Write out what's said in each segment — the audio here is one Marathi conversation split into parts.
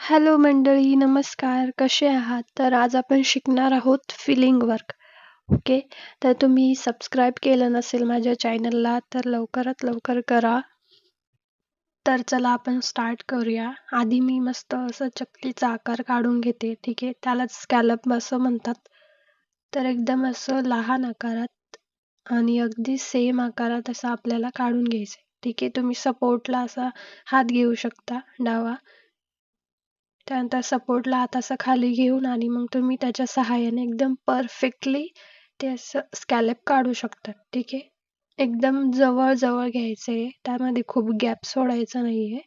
हॅलो मंडळी नमस्कार. कसे आहात? तर आज आपण शिकणार आहोत फिलिंग वर्क. ओके? तर तुम्ही सबस्क्राईब केलं नसेल माझ्या चॅनलला तर लवकरात लवकर करा. तर चला आपण स्टार्ट करूया. आधी मी मस्त असं चकलीचा आकार काढून घेते ठीक आहे? त्यालाच स्कॅलप असं म्हणतात. तर एकदम असं लहान आकारात आणि अगदी सेम आकारात असं आपल्याला काढून घ्यायचं ठीक आहे? तुम्ही सपोर्टला असा हात घेऊ शकता डावा. त्यानंतर सपोर्टला हात असं खाली घेऊन आणि मग तुम्ही त्याच्या सहाय्याने एकदम परफेक्टली ते असं स्कॅलप काढू शकतात ठीक आहे? एकदम जवळ जवळ घ्यायचे त्यामध्ये खूप गॅप सोडायचा नाहीये.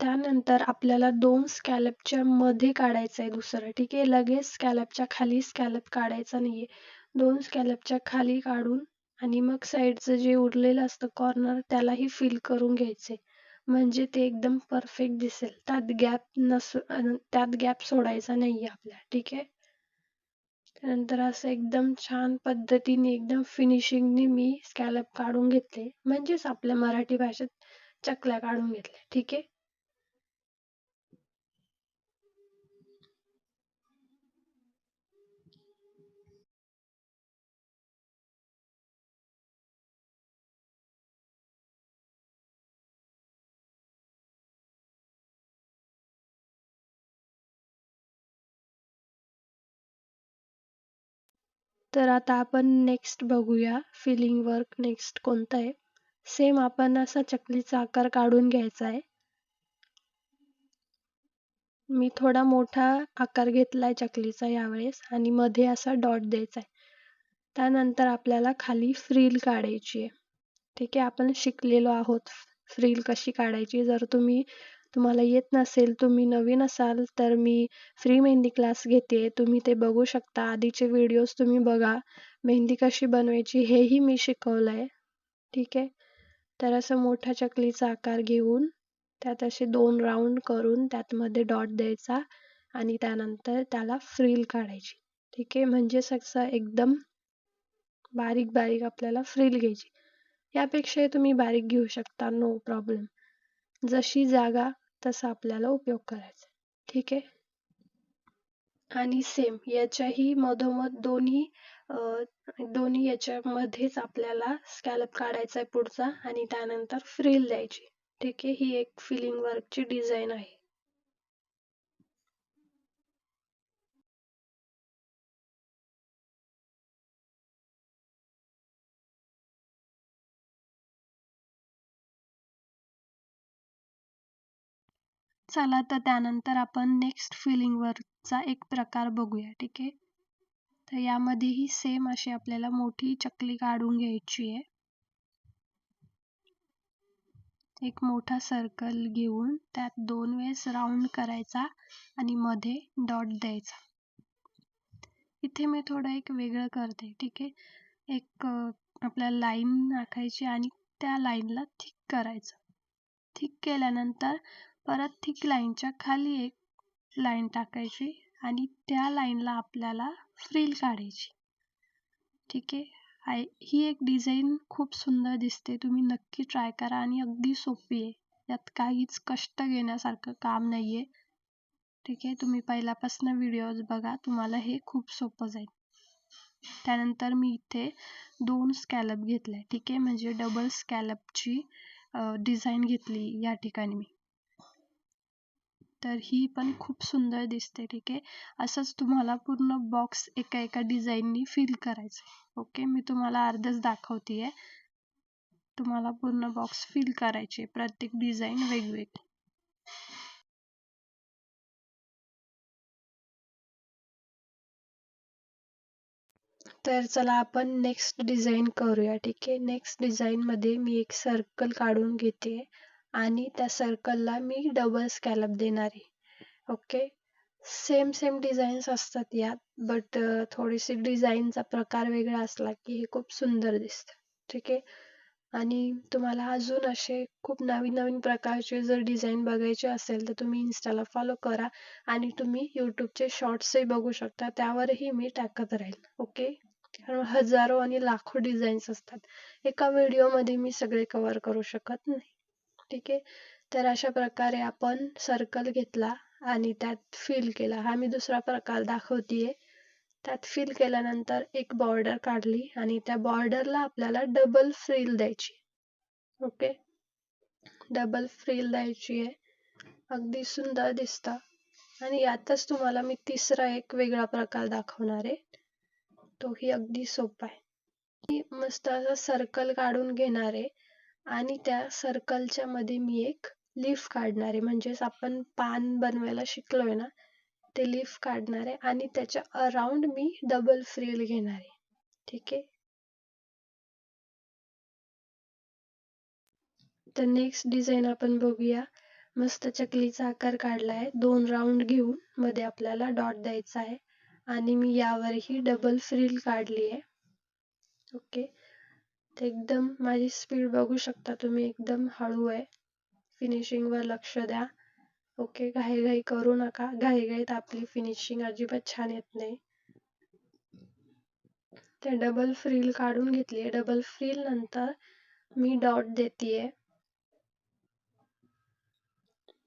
त्यानंतर आपल्याला दोन स्कॅलपच्या मध्ये काढायचं आहे दुसरं. ठीक आहे? लगेच स्कॅलपच्या खाली स्कॅलप काढायचा नाहीये. दोन स्कॅलपच्या खाली काढून आणि मग साईडचं जे उरलेलं असतं कॉर्नर त्यालाही फिल करून घ्यायचे. म्हणजे ते एकदम परफेक्ट दिसेल. त्यात गॅप नस त्यात गॅप सोडायचा नाहीये आपल्या ठीक आहे? त्यानंतर असं एकदम छान पद्धतीने एकदम फिनिशिंगने मी स्कॅलप काढून घेतले. म्हणजेच आपल्या मराठी भाषेत चकल्या काढून घेतल्या ठीक आहे? तर आता आपण नेक्स्ट बघूया फिलिंग वर्क नेक्स्ट कोणतं आहे. सेम आपण असा चकलीचा आकार काढून घ्यायचा आहे. मी थोडा मोठा आकार घेतलाय चकलीचा यावेळेस आणि मध्ये असा डॉट द्यायचा आहे. त्यानंतर आपल्याला खाली फ्रील काढायची आहे. ठीक आहे आपण शिकलेलो आहोत. फ्रील कशी काढायची? जर तुम्ही तुम्हाला येत नसेल तुम्ही नवीन असाल तर मी फ्री मेहंदी क्लास घेते. तुम्ही ते बघू शकता. आधीचे व्हिडिओज तुम्ही बघा. मेहंदी कशी बनवायची हेही मी शिकवलं आहे ठीक आहे? तर असं मोठ्या चकलीचा आकार घेऊन त्यात असे दोन राऊंड करून त्यातमध्ये डॉट द्यायचा आणि त्यानंतर त्याला फ्रील काढायची. ठीक आहे? म्हणजे असं एकदम बारीक बारीक आपल्याला फ्रील घ्यायची. यापेक्षा तुम्ही बारीक घेऊ शकता. नो प्रॉब्लेम जशी जागा तसा आपल्याला उपयोग करायचा ठीक आहे? आणि सेम याच्याही मधोमध दोन्ही दोन्ही याच्यामध्येच आपल्याला स्कॅलप काढायचा आहे पुढचा आणि त्यानंतर फ्रील द्यायची. ठीक आहे? ही एक फिलिंग वर्कची डिझाईन आहे. चला तर त्यानंतर आपण नेक्स्ट फिलिंगवरचा एक प्रकार बघूया ठीक आहे? तर यामध्येही सेम अशी आपल्याला मोठी चकली काढून घ्यायची आहे. एक मोठा सर्कल घेऊन त्यात दोन वेळेस राऊंड करायचा आणि मध्ये डॉट द्यायचा. इथे मी थोडं एक वेगळं करते ठीक आहे? एक आपल्याला लाईन आखायची आणि त्या लाईनला थिक करायचं. थिक केल्यानंतर परत थिक लाईनच्या खाली एक लाईन टाकायची आणि त्या लाईनला आपल्याला फ्रील काढायची. ठीक आहे? ही एक डिझाईन खूप सुंदर दिसते. तुम्ही नक्की ट्राय करा आणि अगदी सोपी आहे. यात काहीच कष्ट घेण्यासारखं काम नाही आहे ठीक आहे? तुम्ही पहिल्यापासून व्हिडिओज बघा तुम्हाला हे खूप सोपं जाईल. त्यानंतर मी इथे दोन स्कॅलप घेतले. ठीक आहे? म्हणजे डबल स्कॅलपची डिझाईन घेतली या ठिकाणी मी. तर ही पण खूप सुंदर दिसते ठीक आहे? असंच तुम्हाला पूर्ण बॉक्स एका एका डिझाईननी फिल करायचं ओके मी तुम्हाला अर्धच दाखवते तुम्हाला पूर्ण बॉक्स फिल करायचे प्रत्येक डिझाईन वेगवेगळी. तर चला आपण नेक्स्ट डिझाईन करूया ठीक आहे? नेक्स्ट डिझाईनमध्ये मी एक सर्कल काढून घेते. आणि त्या सर्कलला मी डबल स्कॅलप देणार. आहे ओके सेम सेम डिझाईन्स असतात यात बट थोडीशी डिझाईनचा प्रकार वेगळा असला की हे खूप सुंदर दिसतं. ठीक आहे? आणि तुम्हाला अजून असे खूप नवीन नवीन प्रकारचे जर डिझाईन बघायचे असेल तर तुम्ही इन्स्टाला फॉलो करा आणि तुम्ही यूट्यूबचे शॉर्ट्सही बघू शकता. त्यावरही मी टाकत राहील. ओके कारण हजारो आणि लाखो डिझाईन्स असतात. एका व्हिडिओमध्ये मी सगळे कव्हर करू शकत नाही. ठीक आहे तर अशा प्रकारे आपण सर्कल घेतला आणि त्यात फिल केला. हा मी दुसरा प्रकार दाखवतीये. त्यात फिल केल्यानंतर एक बॉर्डर काढली आणि त्या बॉर्डरला आपल्याला डबल फ्रिल द्यायची. ओके डबल फ्रिल द्यायची आहे अगदी सुंदर दिसतं. आणि यातच तुम्हाला मी तिसरा एक वेगळा प्रकार दाखवणार आहे. तोही अगदी सोपा आहे. मस्त असा सर्कल काढून घेणार आहे. आणि त्या सर्कलच्या मध्ये मी एक लीफ काढणार. आहे म्हणजेच आपण पान बनवायला शिकलोय ना ते लीफ काढणार आहे आणि त्याच्या अराउंड मी डबल फ्रिल घेणार. आहे ठीक आहे? तर नेक्स्ट डिझाईन आपण बघूया. मस्त चकलीचा आकार काढला आहे. दोन राऊंड घेऊन मध्ये आपल्याला डॉट द्यायचा आहे. आणि मी यावरही डबल फ्रिल काढली आहे. ओके एकदम माझी स्पीड बघू शकता तुम्ही. एकदम हळू आहे. फिनिशिंगवर लक्ष द्या. ओके घाई करू नका. घाईघाईत आपली फिनिशिंग अजिबात छान येत नाही. ते डबल फ्रील काढून घेतली डबल फ्रिल नंतर मी डॉट देते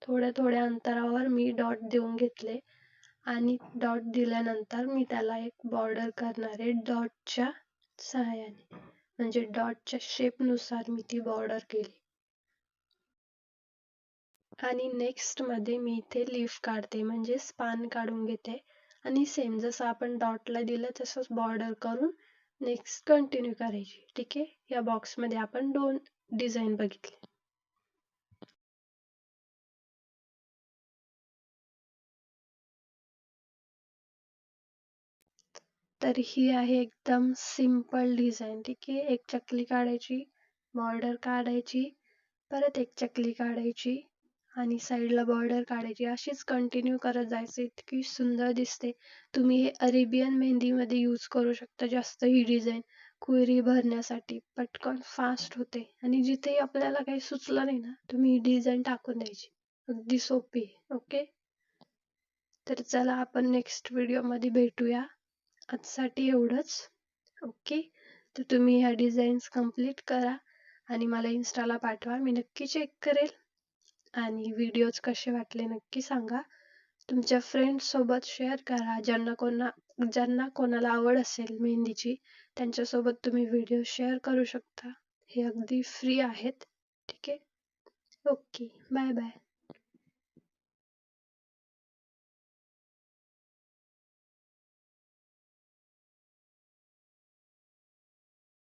थोड्या थोड्या अंतरावर मी डॉट देऊन घेतले. आणि डॉट दिल्यानंतर मी त्याला एक बॉर्डर करणार आहे. डॉटच्या सहाय्याने. म्हणजे डॉटच्या शेपनुसार मी ती बॉर्डर केली. आणि नेक्स्टमध्ये मी इथे लीफ काढते म्हणजे स्पान काढून घेते. आणि सेम जसं आपण डॉटला दिलं तसंच बॉर्डर करून नेक्स्ट कंटिन्यू करायची. ठीक आहे? या बॉक्समध्ये आपण दोन डिझाईन बघितले. तर ही आहे एकदम सिंपल डिझाईन ठीक आहे? एक चकली काढायची बॉर्डर काढायची परत एक चकली काढायची आणि साईडला बॉर्डर काढायची. अशीच कंटिन्यू करत जायचं. इतकी सुंदर दिसते. तुम्ही हे अरेबियन मेहंदीमध्ये यूज करू शकता. जास्त ही डिझाईन क्वेरी भरण्यासाठी. पटकन फास्ट होते. आणि जिथे आपल्याला काही सुचलं नाही ना तुम्ही ही डिझाईन टाकून द्यायची. अगदी सोपी ओके तर चला आपण नेक्स्ट व्हिडिओमध्ये भेटूया. आजसाठी एवढंच. ओके तर तुम्ही ह्या डिझाईन्स कंप्लीट करा आणि मला इन्स्टाला पाठवा. मी नक्की चेक करेल. आणि व्हिडिओज कसे वाटले नक्की सांगा. तुमच्या फ्रेंड्ससोबत शेअर करा. ज्यांना कोणा ज्यांना कोणाला आवड असेल मेहंदीची त्यांच्यासोबत तुम्ही व्हिडिओ शेअर करू शकता. हे अगदी फ्री आहेत. ठीक आहे? Okay bye bye